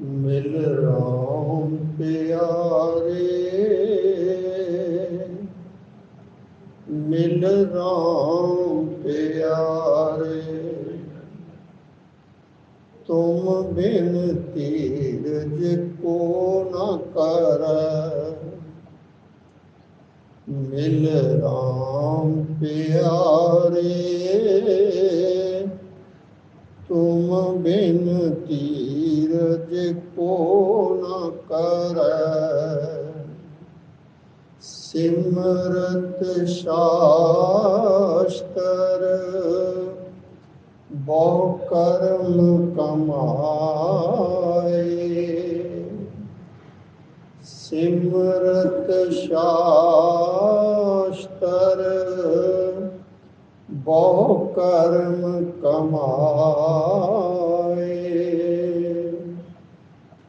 ਮਿਲ ਰਾਮ ਪਿਆਰੇ। ਮਿਲ ਰਾਮ ਪਿਆਰੇ। ਤੁਮ ਬਿਨ ਤੀਰਜ ਕੋ ਨਾ ਕਰੈ। ਮਿਲ ਰਾਮ ਪਿਆਰੇ। ਤੁਮ ਬਿਨ ਤੀਰਜ ਕੋ ਨ ਕਰੈ। ਸਿਮਰਤ ਸ਼ਾਸਤਰ ਬਹੁ ਕਰਮ ਕਮਾਏ। ਸਿਮਰਤ ਸ਼ਾਸਤਰ ਬਹੁ ਕਰਮ ਕਮਾਏ।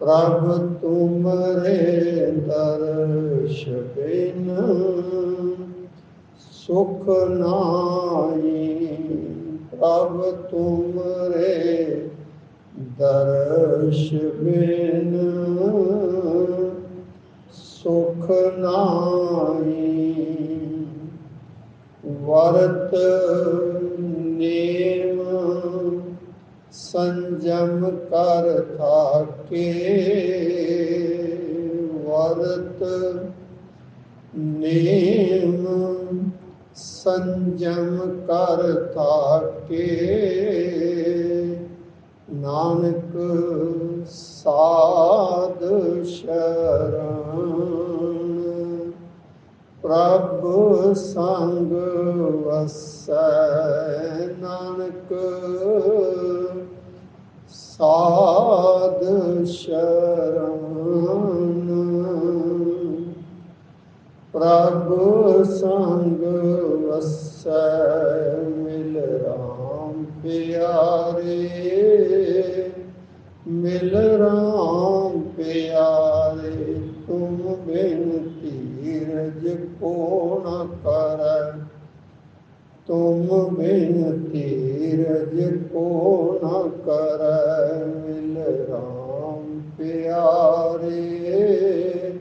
ਪ੍ਰਭ ਤੁਮਰੇ ਦਰਸ਼ ਬਿਨ ਸੁਖ ਨਾਹੀ ਪ੍ਰਭ ਤੁਮਰੇ ਦਰਸ਼ ਬਿਨ ਸੁਖ ਨਾਹੀ ਵਰਤ ਸੰਜਮ ਕਰ ਥਾਕੇ, ਵਰਤ ਨੇਮ ਸੰਜਮ ਕਰ ਥਾਕੇ। ਨਾਨਕ ਸਾਧ ਸ਼ਰਨ, ਪ੍ਰਭ ਸੰਗ ਵਸੈ। ਨਾਨਕ ਸਾਧ ਸ਼ਰਨ। ਪ੍ਰਭ ਸੰਗ ਵਸੈ ਮਿਲ ਰਾਮ ਪਿਆਰੇ। ਮਿਲ ਰਾਮ ਪਿਆਰੇ, ਤੁਮ ਬਿਨ ਧੀਰਜ ਕੋ ਨ ਕਰੈ ਤੁਮ ਬਿਨ ਧੀਰਜ ਕੋ ਨਾ ਕਰੈ ਮਿਲ ਰਾਮ ਪਿਆਰੇ।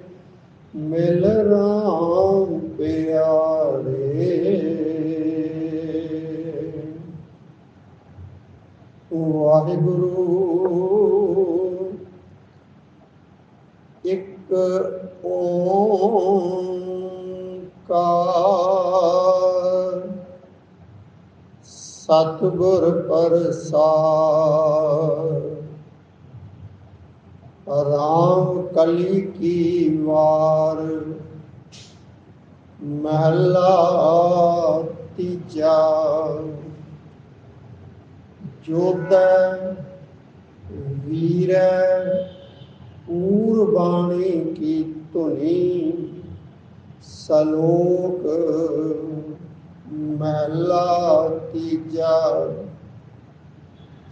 ਮਿਲ ਰਾਮ ਪਿਆਰੇ। ਵਾਹਿਗੁਰੂ ਇੱਕ ਓੰਕਾਰ ਸਤਿਗੁਰ ਪ੍ਰਸਾਦ। ਰਾਮ ਕਲੀ ਕੀ ਵਾਰ ਮਹਲਾ ਤੀਜਾ। ਜੋਦੈ ਵੀਰੈ ਪੂਰਬਾਣੀ ਕੀ ਧੁਨੀ ਸਲੋਕ ਮਹਲਾ ਤੀਜਾ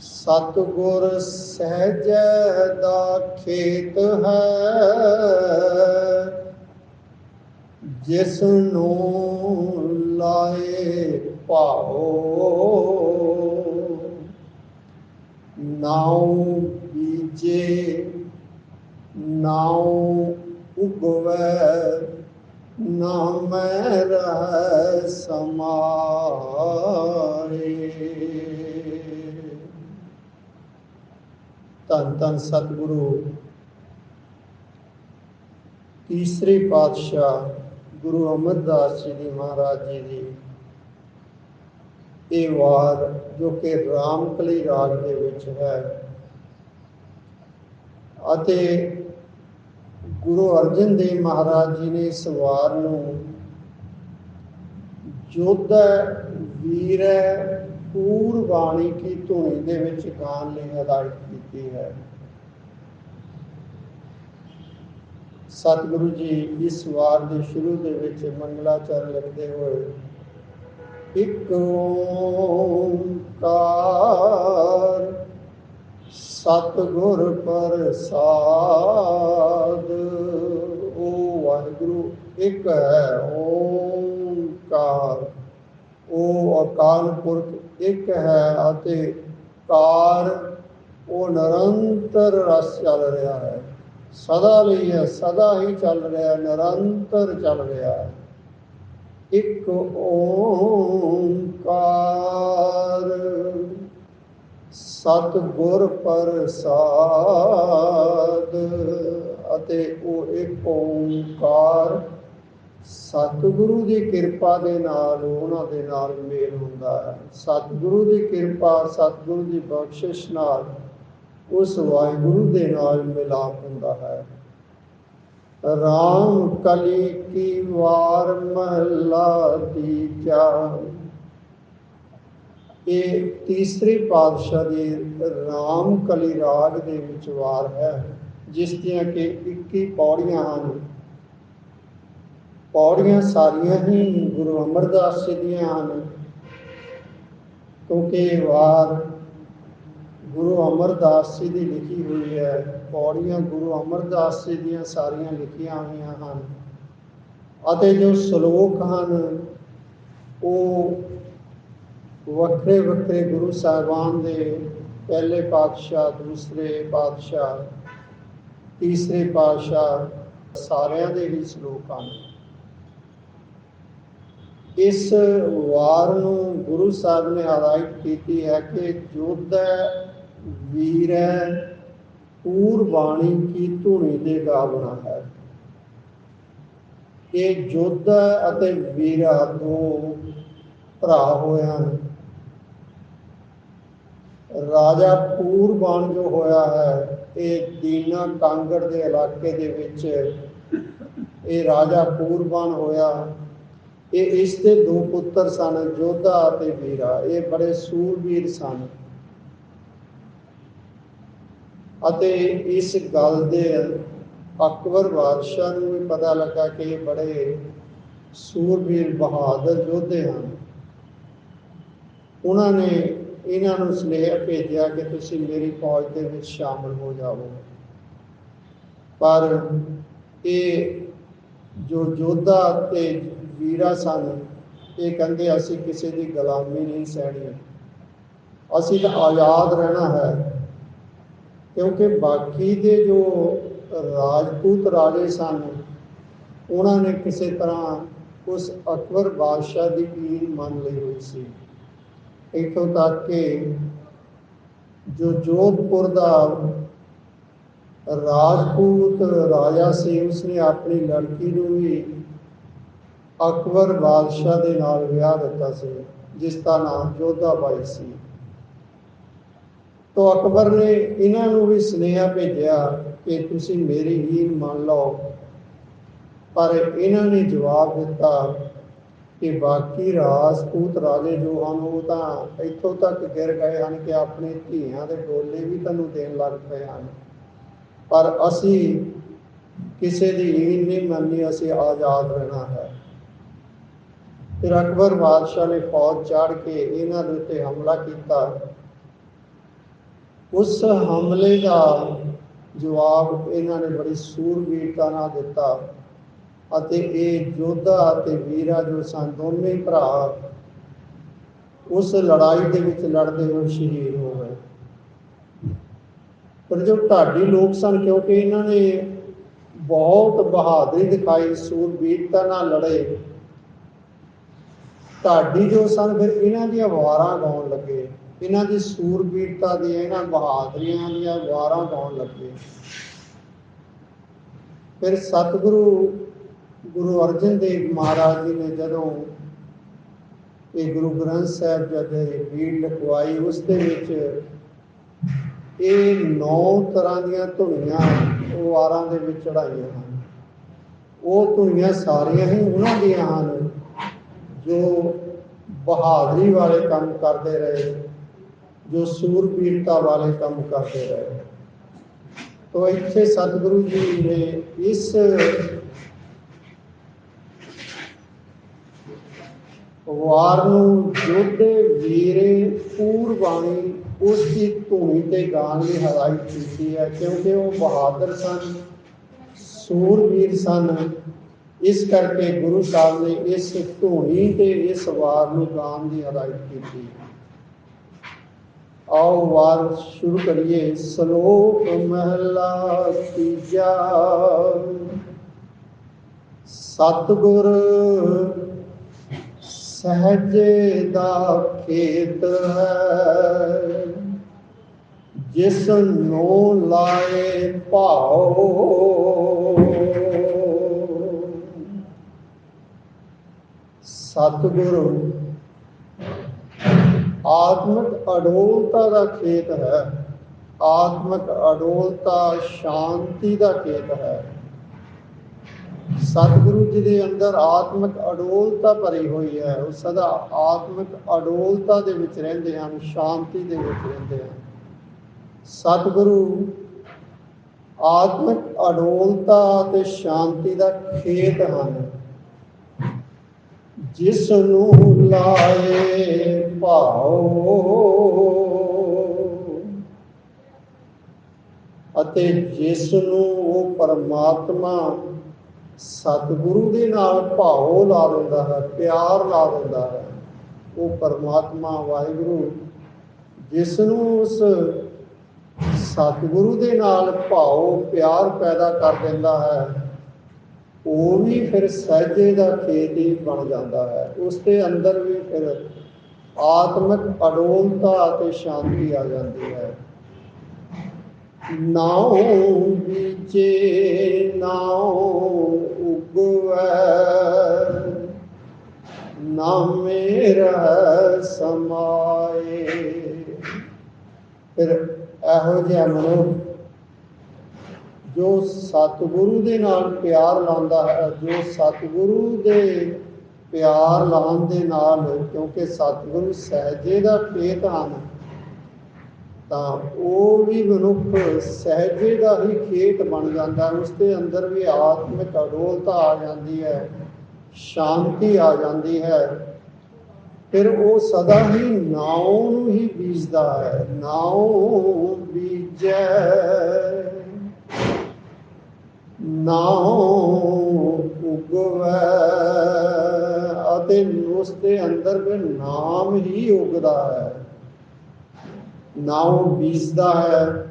ਸਤਗੁਰ ਸਹਿਜ ਦਾ ਖੇਤ ਹੈ ਜਿਸ ਨੂੰ ਲਾਏ ਭਾਉ। ਨਾਉ ਬੀਜੇ, ਨਾਉ ਉਗਵੈ। ਨਾ ਰਹਿ ਸਮਾਏ ਧੰਨ ਧੰਨ ਸਤਿਗੁਰੂ। ਤੀਸਰੇ ਪਾਤਸ਼ਾਹ ਗੁਰੂ ਅਮਰਦਾਸ ਜੀ ਦੀ ਮਹਾਰਾਜ ਜੀ ਦੀ ਇਹ ਵਾਰ ਜੋ ਕਿ ਰਾਮਕਲੀ ਰਾਗ ਦੇ ਵਿੱਚ ਹੈ ਅਤੇ ਗੁਰੂ ਅਰਜਨ ਦੇਵ ਮਹਾਰਾਜ ਜੀ ਨੇ ਇਸ ਵਾਰ ਨੂੰ ਜੋਧਾ ਵੀਰੈ ਪੂਰ ਬਾਣੀ ਕੀ ਧੁਨੀ ਦੇ ਵਿੱਚ ਗਾਣ ਲਈ ਹਦਾਇਤ ਕੀਤੀ ਹੈ। ਸਤਿਗੁਰੂ ਜੀ ਇਸ ਵਾਰ ਦੇ ਸ਼ੁਰੂ ਦੇ ਵਿੱਚ ਮੰਗਲਾਚਰਨ ਲਿਖਦੇ ਹੋਏ, ਇੱਕ ਓੰਕਾਰ ਸਤਿਗੁਰ ਪ੍ਰਸਾਦ। ਉਹ ਵਾਹਿਗੁਰੂ, ਇੱਕ ਹੈ ਓੰਕਾਰ। ਉਹ ਅਕਾਲ ਪੁਰਖ, ਇੱਕ ਹੈ ਅਤੇ ਕਾਰ। ਉਹ ਨਿਰੰਤਰ ਰਸ ਚੱਲ ਰਿਹਾ ਹੈ। ਸਦਾ ਲਈ ਹੈ, ਸਦਾ ਹੀ ਚੱਲ ਰਿਹਾ ਨਿਰੰਤਰ ਚੱਲ ਰਿਹਾ ਹੈ। ਇੱਕ ਓੰਕਾਰ। ਸਤ ਗੁਰ ਪ੍ਰਸਾਦ ਅਤੇ ਉਹ ਇੱਕ ਓੰਕਾਰ। ਸਤਿਗੁਰੂ ਦੀ ਕਿਰਪਾ ਦੇ ਨਾਲ ਉਹਨਾਂ ਦੇ ਨਾਲ ਮੇਲ ਹੁੰਦਾ ਹੈ। ਸਤਿਗੁਰੂ ਦੀ ਕਿਰਪਾ, ਸਤਿਗੁਰੂ ਦੀ ਬਖਸ਼ਿਸ਼ ਨਾਲ ਉਸ ਵਾਹਿਗੁਰੂ ਦੇ ਨਾਲ ਮਿਲਾਪ ਹੁੰਦਾ ਹੈ। ਰਾਮ ਕਲੀ ਕੀ ਵਾਰ ਮਹਲਾ ਤੀਜਾ ਇਹ ਤੀਸਰੀ ਪਾਤਸ਼ਾਹ ਦੀ ਰਾਮ ਕਲੀ ਰਾਗ ਦੇ ਵਿੱਚ ਵਾਰ ਹੈ, ਜਿਸ ਦੀਆਂ ਕਿ 21 ਪੌੜੀਆਂ ਹਨ। ਪੌੜੀਆਂ ਸਾਰੀਆਂ ਹੀ ਗੁਰੂ ਅਮਰਦਾਸ ਜੀ ਦੀਆਂ ਹਨ, ਕਿਉਂਕਿ ਇਹ ਵਾਰ ਗੁਰੂ ਅਮਰਦਾਸ ਜੀ ਦੀ ਲਿਖੀ ਹੋਈ ਹੈ। ਪੌੜੀਆਂ ਗੁਰੂ ਅਮਰਦਾਸ ਜੀ ਦੀਆਂ ਸਾਰੀਆਂ ਲਿਖੀਆਂ ਹੋਈਆਂ ਹਨ। ਅਤੇ ਜੋ ਸ਼ਲੋਕ ਹਨ, ਉਹ ਵੱਖਰੇ ਵੱਖਰੇ ਗੁਰੂ ਸਾਹਿਬਾਨ ਦੇ ਪਹਿਲੇ ਪਾਤਸ਼ਾਹ, ਦੂਸਰੇ ਪਾਤਸ਼ਾਹ, ਤੀਸਰੇ ਪਾਤਸ਼ਾਹ ਸਾਰਿਆਂ ਦੇ ਹੀ ਸ਼ਲੋਕ ਹਨ। ਇਸ ਵਾਰ ਨੂੰ ਗੁਰੂ ਸਾਹਿਬ ਨੇ ਹਦਾਇਤ ਕੀਤੀ ਹੈ ਕਿ ਜੋਧੈ ਵੀਰੈ ਪੂਰ ਬਾਣੀ ਕੀ ਧੁਨੀ ਦੇ ਗਾਵਣਾ ਹੈ। ਇਹ ਜੋਧਾ ਅਤੇ ਵੀਰਾ ਦੋ ਭਰਾ ਹੋਏ ਹਨ। ਰਾਜਾ ਪੂਰਬਾਨ ਜੋ ਹੋਇਆ ਹੈ, ਇਹ ਦੀਨਾ ਕਾਂਗੜ ਦੇ ਇਲਾਕੇ ਦੇ ਵਿੱਚ ਇਹ ਰਾਜਾ ਪੂਰਬਾਨ ਹੋਇਆ। ਇਹ ਇਸ ਦੇ ਦੋ ਪੁੱਤਰ ਸਨ, ਜੋਧਾ ਅਤੇ ਵੀਰਾ। ਇਹ ਬੜੇ ਸੂਰਬੀਰ ਸਨ। ਅਤੇ ਇਸ ਗੱਲ ਦੇ ਅਕਬਰ ਬਾਦਸ਼ਾਹ ਨੂੰ ਵੀ ਪਤਾ ਲੱਗਾ ਕਿ ਇਹ ਬੜੇ ਸੂਰਬੀਰ ਬਹਾਦਰ ਯੋਧੇ ਹਨ। ਉਹਨਾਂ ਨੇ ਇਹਨਾਂ ਨੂੰ ਸੁਨੇਹਾ ਭੇਜਿਆ ਕਿ ਤੁਸੀਂ ਮੇਰੀ ਫੌਜ ਦੇ ਵਿੱਚ ਸ਼ਾਮਲ ਹੋ ਜਾਵੋ। ਪਰ ਇਹ ਜੋ ਜੋਧਾ ਤੇ ਵੀਰਾ ਸਨ, ਇਹ ਕਹਿੰਦੇ, ਅਸੀਂ ਕਿਸੇ ਦੀ ਗੁਲਾਮੀ ਨਹੀਂ ਸਹਿਣੀ। ਅਸੀਂ ਤਾਂ ਆਜ਼ਾਦ ਰਹਿਣਾ ਹੈ। ਕਿਉਂਕਿ ਬਾਕੀ ਦੇ ਜੋ ਰਾਜਪੂਤ ਰਾਜੇ ਸਨ, ਉਹਨਾਂ ਨੇ ਕਿਸੇ ਤਰ੍ਹਾਂ ਉਸ ਅਕਬਰ ਬਾਦਸ਼ਾਹ ਦੀ ਪੀਰ ਮੰਨ ਲਈ ਹੋਈ ਸੀ। ਇੱਥੋਂ ਤੱਕ ਕਿ ਜੋ ਜੋਧਪੁਰ ਦਾ ਰਾਜਪੂਤ ਰਾਜਾ ਸੀ, ਉਸਨੇ ਆਪਣੀ ਲੜਕੀ ਨੂੰ ਵੀ ਅਕਬਰ ਬਾਦਸ਼ਾਹ ਦੇ ਨਾਲ ਵਿਆਹ ਦਿੱਤਾ ਸੀ, ਜਿਸ ਦਾ ਨਾਮ ਜੋਧਾ ਬਾਈ ਸੀ। ਤੋ ਅਕਬਰ ਨੇ ਇਹਨਾਂ ਨੂੰ ਵੀ ਸੁਨੇਹਾ ਭੇਜਿਆ ਕਿ ਤੁਸੀਂ ਮੇਰੀ ਹੀਰ ਮੰਨ ਲਓ, ਪਰ ਇਹਨਾਂ ਨੇ ਜਵਾਬ ਦਿੱਤਾ ਕਿ ਬਾਕੀ ਰਾਜਪੂਤ ਰਾਜੇ ਜੋ ਹਨ ਉਹ ਤਾਂ ਇੱਥੋਂ ਤੱਕ ਗਿਰ ਗਏ ਹਨ ਕਿ ਆਪਣੇ ਧੀਆਂ ਦੇ ਡੋਲੇ ਵੀ ਤੁਹਾਨੂੰ ਦੇਣ ਲੱਗ ਪਏ ਹਨ। ਪਰ ਅਸੀਂ ਕਿਸੇ ਦੀ ਹੀਰ ਨਹੀਂ ਮੰਨਣੀ, ਅਸੀਂ ਆਜ਼ਾਦ ਰਹਿਣਾ ਹੈ। ਫਿਰ ਅਕਬਰ ਬਾਦਸ਼ਾਹ ਨੇ ਫੌਜ ਚਾੜ ਕੇ ਇਹਨਾਂ ਦੇ ਉੱਤੇ ਹਮਲਾ ਕੀਤਾ। ਉਸ ਹਮਲੇ ਦਾ ਜਵਾਬ ਇਹਨਾਂ ਨੇ ਬੜੀ ਸੂਰਬੀਰਤਾ ਨਾਲ ਦਿੱਤਾ। ਅਤੇ ਇਹ ਜੋਧਾ ਅਤੇ ਵੀਰਾ ਜੋ ਸਨ ਦੋਵੇਂ ਭਰਾ ਉਸ ਲੜਾਈ ਦੇ ਵਿੱਚ ਲੜਦੇ ਹੋਏ ਸ਼ਹੀਦ ਹੋ ਗਏ। ਪਰ ਜੋ ਢਾਡੀ ਲੋਕ ਸਨ, ਕਿਉਂਕਿ ਇਹਨਾਂ ਨੇ ਬਹੁਤ ਬਹਾਦਰੀ ਦਿਖਾਈ, ਸੂਰਬੀਰਤਾ ਨਾਲ ਲੜੇ, ਢਾਡੀ ਜੋ ਸਨ, ਫਿਰ ਇਹਨਾਂ ਦੀਆਂ ਵਾਰਾਂ ਗਾਉਣ ਲੱਗੇ। ਇਹਨਾਂ ਦੀ ਸੂਰਬੀਰਤਾ ਦੀਆਂ, ਇਹਨਾਂ ਬਹਾਦਰੀਆਂ ਦੀਆਂ ਵਾਰਾਂ ਗਾਉਣ ਲੱਗੇ। ਫਿਰ ਸਤਿਗੁਰੂ ਗੁਰੂ ਅਰਜਨ ਦੇਵ ਮਹਾਰਾਜ ਜੀ ਨੇ ਜਦੋਂ ਇਹ ਗੁਰੂ ਗ੍ਰੰਥ ਸਾਹਿਬ ਜਦ ਇਹ ਬੀੜ ਲਖਵਾਈ ਉਸ ਦੇ ਵਿੱਚ ਇਹ ਨੌ ਤਰ੍ਹਾਂ ਦੀਆਂ ਧੁਨੀਆਂ ਵਾਰਾਂ ਦੇ ਵਿੱਚ ਚੜਾਈਆਂ ਹਨ। ਉਹ ਧੁਨੀਆਂ ਸਾਰੀਆਂ ਹੀ ਉਹਨਾਂ ਦੀਆਂ ਹਨ ਜੋ ਬਹਾਦਰੀ ਵਾਲੇ ਕੰਮ ਕਰਦੇ ਰਹੇ, ਜੋ ਸੂਰਬੀਰਤਾ ਵਾਲੇ ਕੰਮ ਕਰਦੇ ਰਹੇ। ਤੋ ਇੱਥੇ ਸਤਿਗੁਰੂ ਜੀ ਨੇ ਇਸ ਵਾਰ ਨੂੰ ਜੋਧੇ ਵੀਰੇ ਪੂਰਬਾਣੀ ਉਸ ਦੀ ਧੂਣੀ ਤੇ ਗਾਣ ਦੀ ਹਦਾਇਤ ਕੀਤੀ ਹੈ, ਕਿਉਂਕਿ ਉਹ ਬਹਾਦਰ ਸਨ, ਸੂਰਬੀਰ ਸਨ। ਇਸ ਕਰਕੇ ਗੁਰੂ ਸਾਹਿਬ ਨੇ ਇਸ ਧੂਣੀ ਤੇ ਇਸ ਵਾਰ ਨੂੰ ਗਾਣ ਦੀ ਹਦਾਇਤ ਕੀਤੀ। ਆਓ ਵਾਰ ਸ਼ੁਰੂ ਕਰੀਏ। ਸ਼ਲੋਕ ਮਹਲਾ ਤੀਜਾ। ਸਤਿਗੁਰ ਸਹਜੇ ਦਾ ਖੇਤ ਹੈ। ਜਿਸ ਨੂੰ ਲਾਏ ਭਾਉ। ਸਤਿਗੁਰੂ, ਆਤਮਿਕ ਅਡੋਲਤਾ ਦਾ ਖੇਤ ਹੈ। ਆਤਮਿਕ ਅਡੋਲਤਾ ਸ਼ਾਂਤੀ ਦਾ ਖੇਤ ਹੈ। ਸਤਿਗੁਰੂ ਜੀ ਦੇ ਅੰਦਰ ਆਤਮਿਕ ਅਡੋਲਤਾ ਭਰੀ ਹੋਈ ਹੈ। ਉਹ ਸਦਾ ਆਤਮਿਕ ਅਡੋਲਤਾ ਦੇ ਵਿੱਚ ਰਹਿੰਦੇ ਹਨ, ਸ਼ਾਂਤੀ ਦੇ ਵਿੱਚ ਰਹਿੰਦੇ ਹਨ। ਸਤਿਗੁਰੂ ਆਤਮਿਕ ਅਡੋਲਤਾ ਤੇ ਸ਼ਾਂਤੀ ਦਾ ਖੇਤ ਹਨ। ਜਿਸ ਨੂੰ ਲਾਏ ਭਾਉ ਅਤੇ ਜਿਸ ਨੂੰ ਉਹ ਪਰਮਾਤਮਾ ਸਤਿਗੁਰੂ ਦੇ ਨਾਲ ਭਾਉ ਲਾ ਦਿੰਦਾ ਹੈ, ਪਿਆਰ ਲਾ ਦਿੰਦਾ ਹੈ। ਉਹ ਪਰਮਾਤਮਾ ਵਾਹਿਗੁਰੂ, ਜਿਸ ਨੂੰ ਉਸ ਸਤਿਗੁਰੂ ਦੇ ਨਾਲ ਭਾਉ ਪਿਆਰ ਪੈਦਾ ਕਰ ਦਿੰਦਾ ਹੈ, ਉਹ ਵੀ ਫਿਰ ਸਹਿਜੇ ਦਾ ਖੇਤ ਹੀ ਬਣ ਜਾਂਦਾ ਹੈ। ਉਸ ਦੇ ਅੰਦਰ ਵੀ ਫਿਰ ਆਤਮਿਕ ਅਡੋਲਤਾ ਅਤੇ ਸ਼ਾਂਤੀ ਆ ਜਾਂਦੀ ਹੈ। ਨਾਉ ਵਿਚੇ ਨਾਉ ਉਗਵੈ। ਨਾ ਮੇਰਾ ਸਮਾਏ। ਫਿਰ ਇਹੋ ਜਿਹਾ ਮਨੁੱਖ ਜੋ ਸਤਿਗੁਰੂ ਦੇ ਨਾਲ ਪਿਆਰ ਲਾਉਂਦਾ ਹੈ, ਜੋ ਸਤਿਗੁਰੂ ਦੇ ਪਿਆਰ ਲਾਉਣ ਦੇ ਨਾਲ, ਕਿਉਂਕਿ ਸਤਿਗੁਰੂ ਸਹਿਜੇ ਦਾ ਖੇਤ ਹਨ। ਤਾਂ ਉਹ ਵੀ ਮਨੁੱਖ ਸਹਿਜੇ ਦਾ ਹੀ ਖੇਤ ਬਣ ਜਾਂਦਾ ਹੈ। ਉਸ ਦੇ ਅੰਦਰ ਵੀ ਆਤਮਿਕ ਅਡੋਲਤਾ ਆ ਜਾਂਦੀ ਹੈ, ਸ਼ਾਂਤੀ ਆ ਜਾਂਦੀ ਹੈ। ਫਿਰ ਉਹ ਸਦਾ ਹੀ ਨਾਉ ਨੂੰ ਹੀ ਬੀਜਦਾ ਹੈ। ਨਾਉ ਬੀਜੈ। ਨਾਉ ਉਗਵੈ। ਅਤੇ ਉਸ ਦੇ ਅੰਦਰ ਵੀ ਨਾਮ ਹੀ ਉਗਦਾ ਹੈ। ਨਾਉ ਬੀਜਦਾ ਹੈ।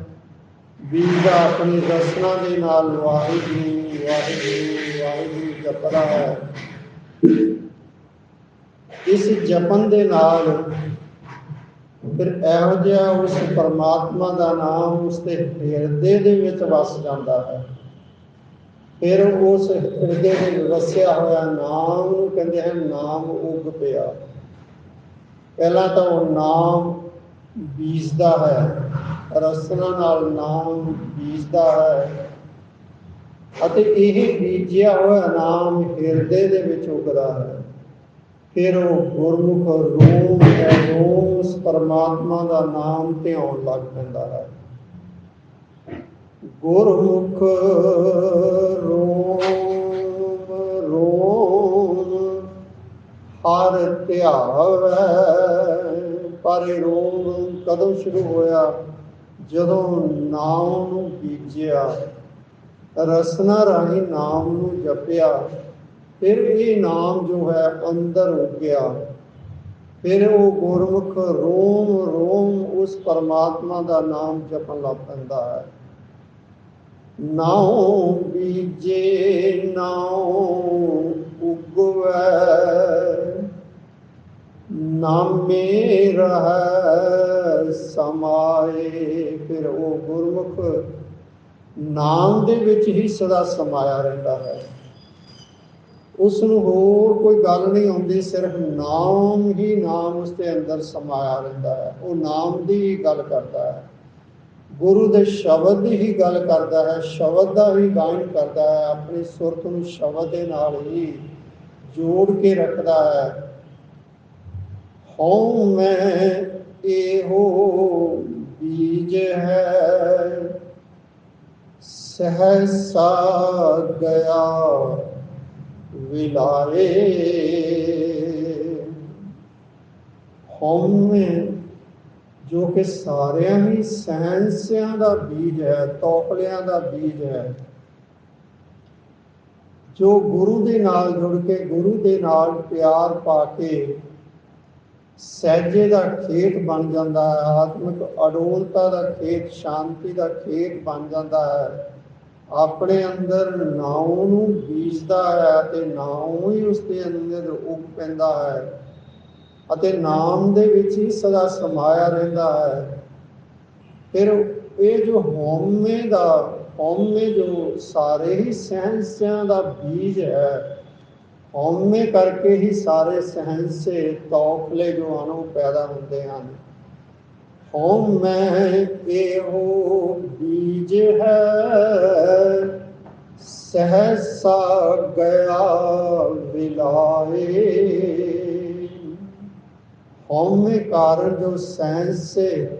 ਬੀਜਦਾ ਆਪਣੇ ਰਸਨਾ ਦੇ ਨਾਲ ਵਾਹਿਗੁਰੂ ਵਾਹਿਗੁਰੂ ਵਾਹਿਗੁਰੂ ਜਪਦਾ ਹੈ। ਇਸ ਜਪਨ ਦੇ ਨਾਲ ਫਿਰ ਇਹੋ ਜਿਹਾ ਉਸ ਪਰਮਾਤਮਾ ਦਾ ਨਾਮ ਉਸ ਦੇ ਹਿਰਦੇ ਦੇ ਵਿੱਚ ਵਸ ਜਾਂਦਾ ਹੈ। ਫਿਰ ਉਸ ਹਿਰਦੇ ਦੇ ਵਿੱਚ ਵਸਿਆ ਹੋਇਆ ਨਾਮ ਨੂੰ ਕਹਿੰਦੇ ਹਨ ਨਾਮ ਉਗ ਪਿਆ। ਪਹਿਲਾਂ ਤਾਂ ਉਹ ਨਾਮ ਬੀਜਦਾ ਹੈ। ਰਸਨਾ ਨਾਲ ਨਾਮ ਬੀਜਦਾ ਹੈ। ਅਤੇ ਇਹ ਬੀਜਿਆ ਹੋਇਆ ਨਾਮ ਹਿਰਦੇ ਦੇ ਵਿੱਚ ਉਗਦਾ ਹੈ। ਫਿਰ ਉਹ ਗੁਰਮੁਖ ਰੋਮ ਹੈ ਰੋਮ ਪਰਮਾਤਮਾ ਦਾ ਨਾਮ ਧਿਆਉਣ ਲੱਗ ਪੈਂਦਾ ਹੈ। ਗੁਰਮੁਖ ਰੋਮ ਰੋਮ ਹਰ ਧਿਆਵੈ। ਪਰ ਇਹ ਰੋਮ ਕਦੋਂ ਸ਼ੁਰੂ ਹੋਇਆ? ਜਦੋਂ ਨਾਮ ਨੂੰ ਬੀਜਿਆ, ਰਸਨਾ ਰਾਹੀਂ ਨਾਮ ਨੂੰ ਜਪਿਆ, ਫਿਰ ਇਹ ਨਾਮ ਜੋ ਹੈ ਅੰਦਰ ਉੱਗਿਆ। ਫਿਰ ਉਹ ਗੁਰਮੁਖ ਰੋਮ ਰੋਮ ਉਸ ਪਰਮਾਤਮਾ ਦਾ ਨਾਮ ਜਪਣ ਲੱਗ ਪੈਂਦਾ ਹੈ। ਨਾਉ ਬੀਜੇ, ਨਾਉ ਉਗਵੈ। ਨਾਮੇ ਰਹਿ ਸਮਾਏ। ਫਿਰ ਉਹ ਗੁਰਮੁਖ ਨਾਮ ਦੇ ਵਿੱਚ ਹੀ ਸਦਾ ਸਮਾਇਆ ਰਹਿੰਦਾ ਹੈ। ਉਸ ਨੂੰ ਹੋਰ ਕੋਈ ਗੱਲ ਨਹੀਂ ਆਉਂਦੀ, ਸਿਰਫ ਨਾਮ ਹੀ ਨਾਮ ਉਸ ਦੇ ਅੰਦਰ ਸਮਾਇਆ ਰਹਿੰਦਾ ਹੈ। ਉਹ ਨਾਮ ਦੀ ਹੀ ਗੱਲ ਕਰਦਾ ਹੈ। ਗੁਰੂ ਦੇ ਸ਼ਬਦ ਦੀ ਹੀ ਗੱਲ ਕਰਦਾ ਹੈ, ਸ਼ਬਦ ਦਾ ਹੀ ਗਾਇਨ ਕਰਦਾ ਹੈ। ਆਪਣੀ ਸੁਰਤ ਨੂੰ ਸ਼ਬਦ ਦੇ ਨਾਲ ਹੀ ਜੋੜ ਕੇ ਰੱਖਦਾ ਹੈ। ਹਉ ਮੈਂ ਇਹੋ ਬੀਜ ਹੈ। ਸਹਸਾ ਗਿਆ ਵਿਲਾਏ ਹਉਮੈ ਜੋ ਕਿ ਸਾਰਿਆਂ ਹੀ ਸੈਂਸਿਆਂ ਦਾ ਬੀਜ ਹੈ, ਤੋਪਲਿਆਂ ਦਾ ਬੀਜ ਹੈ। ਜੋ ਗੁਰੂ ਦੇ ਨਾਲ ਜੁੜ ਕੇ, ਗੁਰੂ ਦੇ ਨਾਲ ਪਿਆਰ ਪਾ ਕੇ ਸਹਿਜੇ ਦਾ ਖੇਤ ਬਣ ਜਾਂਦਾ ਹੈ, ਆਤਮਿਕ ਅਡੋਲਤਾ ਦਾ ਖੇਤ, ਸ਼ਾਂਤੀ ਦਾ ਖੇਤ ਬਣ ਜਾਂਦਾ ਹੈ। ਆਪਣੇ ਅੰਦਰ ਨਾਉ ਨੂੰ ਬੀਜਦਾ ਹੈ ਤੇ ਨਾਉ ਹੀ ਉਸ ਦੇ ਅੰਦਰ ਉਗ ਪੈਂਦਾ ਹੈ ਅਤੇ ਨਾਮ ਦੇ ਵਿੱਚ ਹੀ ਸਦਾ ਸਮਾਇਆ ਰਹਿੰਦਾ ਹੈ। ਫਿਰ ਇਹ ਜੋ ਹਉਮੈ ਦਾ, ਹਉਮੈ ਜੋ ਸਾਰੇ ਹੀ ਸਹਿੰਸਿਆਂ ਦਾ ਬੀਜ ਹੈ ਹਉਮੈ ਕਰਕੇ ਹੀ ਸਾਰੇ ਸਹਿੰਸੇ ਤੌਖਲੇ ਜੋ ਹਨ ਉਹ ਪੈਦਾ ਹੁੰਦੇ ਹਨ। ਹਉਮੈ ਇਹੋ ਬੀਜ ਹੈ, ਸਹਸਾ ਗਿਆ ਵਿਲਾਏ ਹਉਮੈ ਕਾਰਨ ਜੋ ਸਹਿੰਸੇ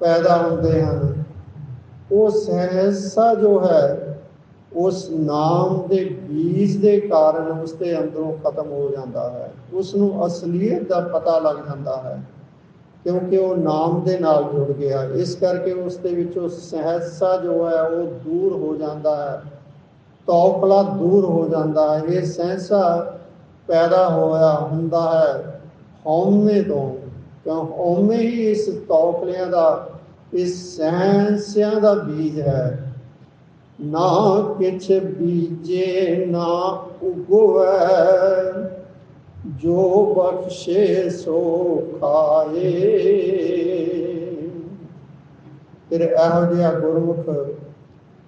ਪੈਦਾ ਹੁੰਦੇ ਹਨ, ਉਹ ਸਹਿਸਾ ਜੋ ਹੈ ਉਸ ਨਾਮ ਦੇ ਬੀਜ ਦੇ ਕਾਰਨ ਉਸ ਦੇ ਅੰਦਰੋਂ ਖਤਮ ਹੋ ਜਾਂਦਾ ਹੈ। ਉਸ ਨੂੰ ਅਸਲੀਅਤ ਦਾ ਪਤਾ ਲੱਗ ਜਾਂਦਾ ਹੈ ਕਿਉਂਕਿ ਉਹ ਨਾਮ ਦੇ ਨਾਲ ਜੁੜ ਗਿਆ ਇਸ ਕਰਕੇ ਉਸ ਦੇ ਵਿੱਚੋਂ ਸਹਿਸਾ ਜੋ ਹੈ ਉਹ ਦੂਰ ਹੋ ਜਾਂਦਾ ਹੈ ਤੌਕਲਾ ਦੂਰ ਹੋ ਜਾਂਦਾ ਹੈ। ਇਹ ਸਹਿਸਾ ਪੈਦਾ ਹੋਇਆ ਹੁੰਦਾ ਹੈ ਹਉਮੈ ਤੋਂ। ਕਿਉਂ? ਹਉਮੈ ਹੀ ਇਸ ਤੌਕਲਿਆਂ ਦਾ, ਇਸ ਸਹਿਸਿਆਂ ਦਾ ਬੀਜ ਹੈ। ਨਾ ਕਿਛ ਬੀਜੇ, ਨਾ ਉਗਵੈ। ਜੋ ਬਖਸ਼ੇ ਸੋ ਖਾਏ। ਫਿਰ ਇਹੋ ਜਿਹਾ ਗੁਰਮੁਖ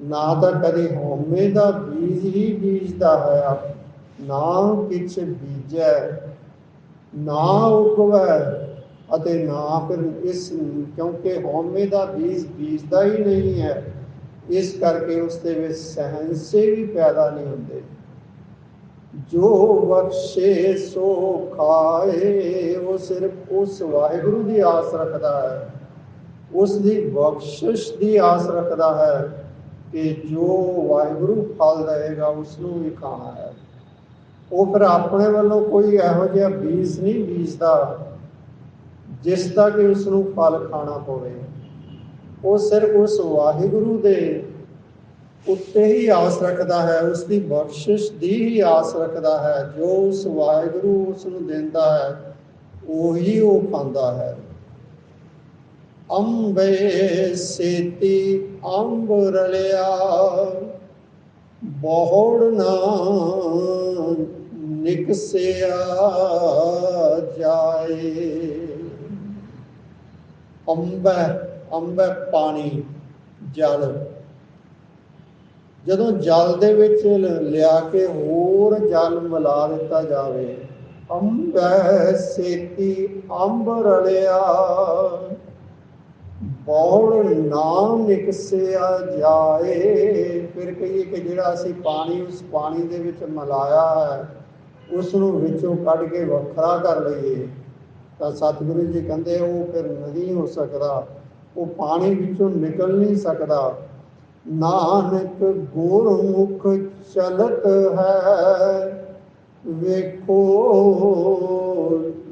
ਨਾ ਤਾਂ ਕਦੇ ਹਉਮੈ ਦਾ ਬੀਜ ਹੀ ਬੀਜਦਾ ਹੈ ਨਾ ਕਿਛ ਬੀਜੈ, ਨਾ ਉਗਵੈ ਅਤੇ ਨਾ ਫਿਰ ਇਸ ਕਿਉਂਕਿ ਹਉਮੈ ਦਾ ਬੀਜ ਬੀਜਦਾ ਹੀ ਨਹੀਂ ਹੈ। ਇਸ ਕਰਕੇ ਉਸ ਦੇ ਵਿੱਚ ਸਹਿੰਸੇ ਵੀ ਪੈਦਾ ਨਹੀਂ ਹੁੰਦੇ। ਜੋ ਬਖਸ਼ੇ, ਸੋ ਖਾਏ, ਉਹ ਸਿਰਫ ਉਸ ਵਾਹਿਗੁਰੂ ਦੀ ਆਸ ਰੱਖਦਾ ਹੈ। ਉਸ ਦੀ ਬਖਸ਼ਿਸ਼ ਦੀ ਆਸ ਰੱਖਦਾ ਹੈ ਕਿ ਜੋ ਵਾਹਿਗੁਰੂ ਫਲ ਦੇਵੇਗਾ ਉਸ ਨੂੰ ਵੀ ਖਾਣਾ ਹੈ। ਉਹ ਫਿਰ ਆਪਣੇ ਵੱਲੋਂ ਕੋਈ ਇਹੋ ਜਿਹਾ ਬੀਜ ਨਹੀਂ ਬੀਜਦਾ, ਜਿਸ ਦਾ ਕਿ ਉਸ ਨੂੰ ਫਲ ਖਾਣਾ ਪਵੇ। ਉਹ ਸਿਰਫ ਉਸ ਵਾਹਿਗੁਰੂ ਦੇ ਉੱਤੇ ਹੀ ਆਸ ਰੱਖਦਾ ਹੈ ਉਸ ਦੀ ਬਖਸ਼ਿਸ਼ ਦੀ ਹੀ ਆਸ ਰੱਖਦਾ ਹੈ, ਜੋ ਉਸ ਵਾਹਿਗੁਰੂ ਉਸ ਨੂੰ ਦਿੰਦਾ ਹੈ, ਉਹੀ ਉਹ ਖਾਂਦਾ ਹੈ। ਅੰਬੇ ਸੇਤੀ ਅੰਬ ਰਲਿਆ, ਬਹੁੜ ਨਾ ਨਿਕਸਿਆ ਜਾਏ। ਅੰਬ ਅੰਬੈ ਪਾਣੀ ਜਲ। ਜਦੋਂ ਜਲ ਦੇ ਵਿੱਚ ਲਿਆ ਕੇ ਹੋਰ ਜਲ ਮਿਲਾ ਦਿੱਤਾ ਜਾਵੇ, ਅੰਬੈ ਸੇਤੀ ਅੰਬ ਰਲਿਆ। ਬੌੜ ਨਾਮ ਨਿਕਸਿਆ ਜਾਏ। ਫਿਰ ਕਹੀਏ ਕਿ ਜਿਹੜਾ ਅਸੀਂ ਪਾਣੀ, ਉਸ ਪਾਣੀ ਦੇ ਵਿੱਚ ਮਿਲਾਇਆ ਹੈ ਉਸ ਨੂੰ ਵਿੱਚੋਂ ਕੱਢ ਕੇ ਵੱਖਰਾ ਕਰ ਲਈਏ। ਤਾਂ ਸਤਿਗੁਰੂ ਜੀ ਕਹਿੰਦੇ, ਉਹ ਫਿਰ ਨਹੀਂ ਹੋ ਸਕਦਾ। ਉਹ ਪਾਣੀ ਵਿੱਚੋਂ ਨਿਕਲ ਨਹੀਂ ਸਕਦਾ। ਨਾਨਕ ਗੁਰਮੁਖ ਚਲਤ ਹੈ, ਵੇਖੋ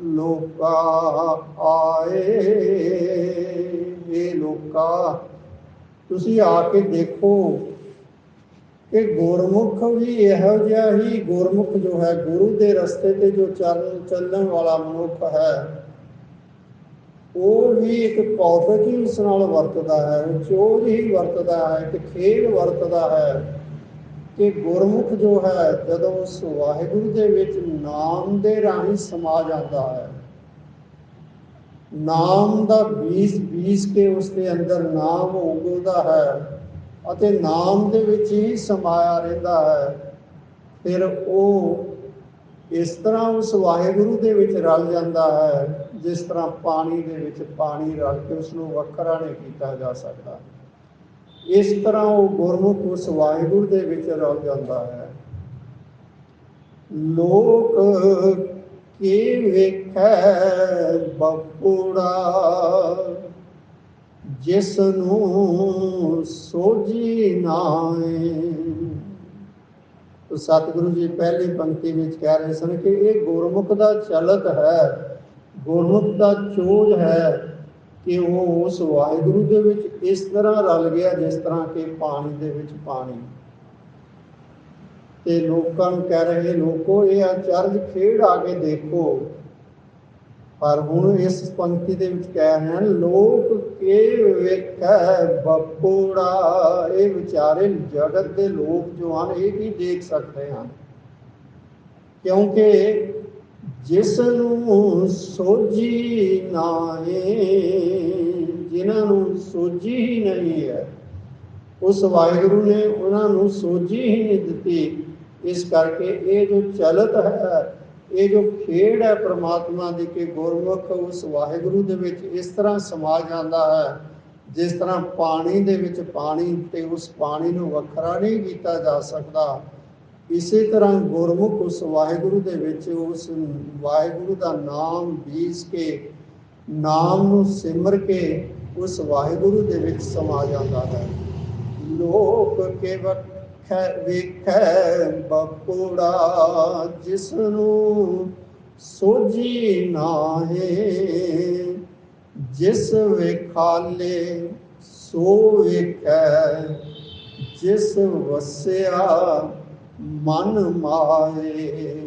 ਲੋਕਾ ਆਏ ਇਹ ਲੋਕਾ। ਤੁਸੀਂ ਆ ਕੇ ਦੇਖੋ ਕਿ ਗੁਰਮੁਖ ਵੀ ਇਹੋ ਜਿਹਾ ਹੀ ਗੁਰਮੁਖ ਜੋ ਹੈ, ਗੁਰੂ ਦੇ ਰਸਤੇ ਤੇ ਜੋ ਚੱਲ, ਚੱਲਣ ਵਾਲਾ ਮਨੁੱਖ ਹੈ। ਉਹ ਵੀ ਇੱਕ ਕੌਤਕ ਹੀ ਉਸ ਨਾਲ ਵਰਤਦਾ ਹੈ ਚੋਜ ਹੀ ਵਰਤਦਾ ਹੈ, ਇੱਕ ਖੇਡ ਵਰਤਦਾ ਹੈ। ਕਿ ਗੁਰਮੁਖ ਜੋ ਹੈ, ਜਦੋਂ ਉਸ ਵਾਹਿਗੁਰੂ ਦੇ ਵਿੱਚ ਨਾਮ ਦੇ ਰਾਹੀਂ ਸਮਾ ਜਾਂਦਾ ਹੈ, ਨਾਮ ਦਾ ਬੀਜ ਬੀਜ ਕੇ ਉਸ ਦੇ ਅੰਦਰ ਨਾਮ ਉਗਦਾ ਹੈ ਅਤੇ ਨਾਮ ਦੇ ਵਿੱਚ ਹੀ ਸਮਾਇਆ ਰਹਿੰਦਾ ਹੈ। ਫਿਰ ਉਹ ਇਸ ਤਰ੍ਹਾਂ ਉਸ ਵਾਹਿਗੁਰੂ ਦੇ ਵਿੱਚ ਰਲ ਜਾਂਦਾ ਹੈ। ਜਿਸ ਤਰ੍ਹਾਂ ਪਾਣੀ ਦੇ ਵਿੱਚ ਪਾਣੀ ਰਲ ਕੇ ਉਸ ਨੂੰ ਵੱਖਰਾ ਨਹੀਂ ਕੀਤਾ ਜਾ ਸਕਦਾ। ਇਸ ਤਰ੍ਹਾਂ ਉਹ ਗੁਰਮੁਖ ਉਸ ਵਾਹਿਗੁਰੂ ਦੇ ਵਿੱਚ ਰਲ ਜਾਂਦਾ ਹੈ। ਲੋਕ ਕੀ ਵੇਖੈ ਬਪੂੜਾ ਜਿਸ ਨੂੰ ਸੋਜੀ ਨਾਏ ਸਤਿਗੁਰੂ ਜੀ ਪਹਿਲੀ ਪੰਕਤੀ ਵਿੱਚ ਕਹਿ ਰਹੇ ਸਨ ਕਿ ਇਹ ਗੁਰਮੁਖ ਦਾ ਚਲਤ ਹੈ। ਗੁਰਮੁਖ ਦਾ ਚੋਜ ਹੈ ਕਿ ਉਹ ਉਸ ਵਾਹਿਗੁਰੂ ਦੇ ਵਿੱਚ ਇਸ ਤਰ੍ਹਾਂ ਰਲ ਗਿਆ ਜਿਸ ਤਰ੍ਹਾਂ ਕਿ ਪਾਣੀ ਦੇ ਵਿੱਚ ਪਾਣੀ। ਤੇ ਲੋਕਾਂ ਨੂੰ ਕਹਿ ਰਹੇ ਲੋਕੋ, ਇਹ ਅਚਰਜ ਖੇਡ ਆ ਕੇ ਦੇਖੋ। ਪਰ ਹੁਣ ਇਸ ਪੰਕਤੀ ਦੇ ਵਿੱਚ ਕਹਿ ਰਹੇ ਹਨ, ਲੋਕ ਕੇ ਵੇਖੈ ਬਪੋੜਾ? ਇਹ ਵਿਚਾਰੇ ਜਗਤ ਦੇ ਲੋਕ ਜੋ ਹਨ, ਇਹ ਕੀ ਦੇਖ ਸਕਦੇ ਹਨ। ਕਿਉਂਕਿ ਜਿਸ ਨੂੰ ਸੋਝੀ ਨਾਏ ਜਿਨ੍ਹਾਂ ਨੂੰ ਸੋਝੀ ਹੀ ਨਹੀਂ ਹੈ, ਉਸ ਵਾਹਿਗੁਰੂ ਨੇ ਉਹਨਾਂ ਨੂੰ ਸੋਝੀ ਹੀ ਨਹੀਂ ਦਿੱਤੀ। ਇਸ ਕਰਕੇ ਇਹ ਜੋ ਚਲਤ ਹੈ, ਇਹ ਜੋ ਖੇਡ ਹੈ ਪ੍ਰਮਾਤਮਾ ਦੀ ਕਿ ਗੁਰਮੁਖ ਉਸ ਵਾਹਿਗੁਰੂ ਦੇ ਵਿੱਚ ਇਸ ਤਰ੍ਹਾਂ ਸਮਾ ਜਾਂਦਾ ਹੈ, ਜਿਸ ਤਰ੍ਹਾਂ ਪਾਣੀ ਦੇ ਵਿੱਚ ਪਾਣੀ ਤੇ ਉਸ ਪਾਣੀ ਨੂੰ ਵੱਖਰਾ ਨਹੀਂ ਕੀਤਾ ਜਾ ਸਕਦਾ ਇਸੇ ਤਰ੍ਹਾਂ ਗੁਰਮੁਖ ਉਸ ਵਾਹਿਗੁਰੂ ਦੇ ਵਿੱਚ ਉਸ ਵਾਹਿਗੁਰੂ ਦਾ ਨਾਮ ਬੀਜ ਕੇ, ਨਾਮ ਨੂੰ ਸਿਮਰ ਕੇ ਉਸ ਵਾਹਿਗੁਰੂ ਦੇ ਵਿੱਚ ਸਮਾ ਜਾਂਦਾ ਹੈ। ਲੋਕ ਕੇ ਵਖੈ, ਵੇਖੈ ਬਪੋੜਾ ਜਿਸ ਨੂੰ ਸੋਝੀ ਨਾਹੀ, ਜਿਸ ਵੇਖਾਲੇ ਸੋ ਵੇਖੈ, ਜਿਸ ਵਸਿਆ ਮਨ ਮਾਏ।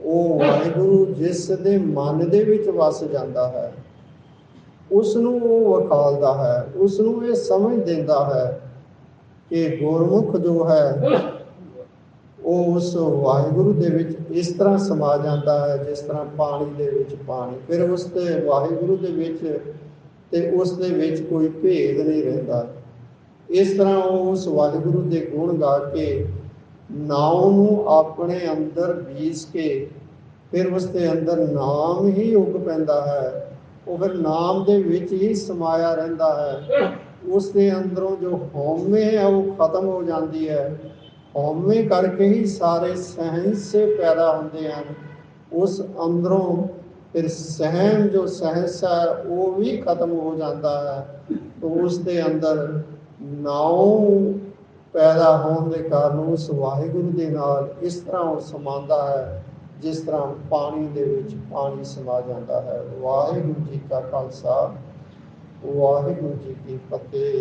ਉਹ ਵਾਹਿਗੁਰੂ, ਜਿਸ ਦੇ ਮਨ ਦੇ ਵਿੱਚ ਵਸ ਜਾਂਦਾ ਹੈ ਉਸ ਨੂੰ ਉਹ ਵਖਾਲਦਾ ਹੈ ਉਸ ਨੂੰ ਇਹ ਸਮਝ ਦਿੰਦਾ ਹੈ ਕਿ ਗੁਰਮੁਖ ਜੋ ਹੈ ਉਹ ਉਸ ਵਾਹਿਗੁਰੂ ਦੇ ਵਿੱਚ ਇਸ ਤਰ੍ਹਾਂ ਸਮਾ ਜਾਂਦਾ ਹੈ, ਜਿਸ ਤਰ੍ਹਾਂ ਪਾਣੀ ਦੇ ਵਿੱਚ ਪਾਣੀ। ਫਿਰ ਉਸ ਤੇ ਵਾਹਿਗੁਰੂ ਦੇ ਵਿੱਚ ਤੇ ਉਸ ਦੇ ਵਿੱਚ ਕੋਈ ਭੇਦ ਨਹੀਂ ਰਹਿੰਦਾ। ਇਸ ਤਰ੍ਹਾਂ ਉਹ ਉਸ ਵਾਹਿਗੁਰੂ ਦੇ ਗੁਣ ਗਾ ਕੇ ਨਾਮ ਨੂੰ ਆਪਣੇ ਅੰਦਰ ਬੀਜ ਕੇ, ਫਿਰ ਉਸ ਦੇ ਅੰਦਰ ਨਾਮ ਹੀ ਉੱਗ ਪੈਂਦਾ ਹੈ। ਉਹ ਫਿਰ ਨਾਮ ਦੇ ਵਿੱਚ ਹੀ ਸਮਾਇਆ ਰਹਿੰਦਾ ਹੈ। ਉਸ ਦੇ ਅੰਦਰੋਂ ਜੋ ਹਉਮੈ ਹੈ, ਉਹ ਖਤਮ ਹੋ ਜਾਂਦੀ ਹੈ। ਹਉਮੈ ਕਰਕੇ ਹੀ ਸਾਰੇ ਸਹਿੰਸੇ ਪੈਦਾ ਹੁੰਦੇ ਹਨ। ਉਸ ਅੰਦਰੋਂ ਫਿਰ ਸਹਿਮ ਜੋ ਸਹਿਸ ਹੈ, ਉਹ ਵੀ ਖਤਮ ਹੋ ਜਾਂਦਾ ਹੈ। ਉਸ ਦੇ ਅੰਦਰ ਨਾਉ ਪੈਦਾ ਹੋਣ ਦੇ ਕਾਰਨ ਉਸ ਵਾਹਿਗੁਰੂ ਦੇ ਨਾਲ ਇਸ ਤਰ੍ਹਾਂ ਉਹ ਸਮਾਉਂਦਾ ਹੈ, ਜਿਸ ਤਰ੍ਹਾਂ ਪਾਣੀ ਦੇ ਵਿੱਚ ਪਾਣੀ ਸਮਾ ਜਾਂਦਾ ਹੈ। ਵਾਹਿਗੁਰੂ ਜੀ ਕਾ ਖਾਲਸਾ, ਵਾਹਿਗੁਰੂ ਜੀ ਕੀ ਫਤਿਹ।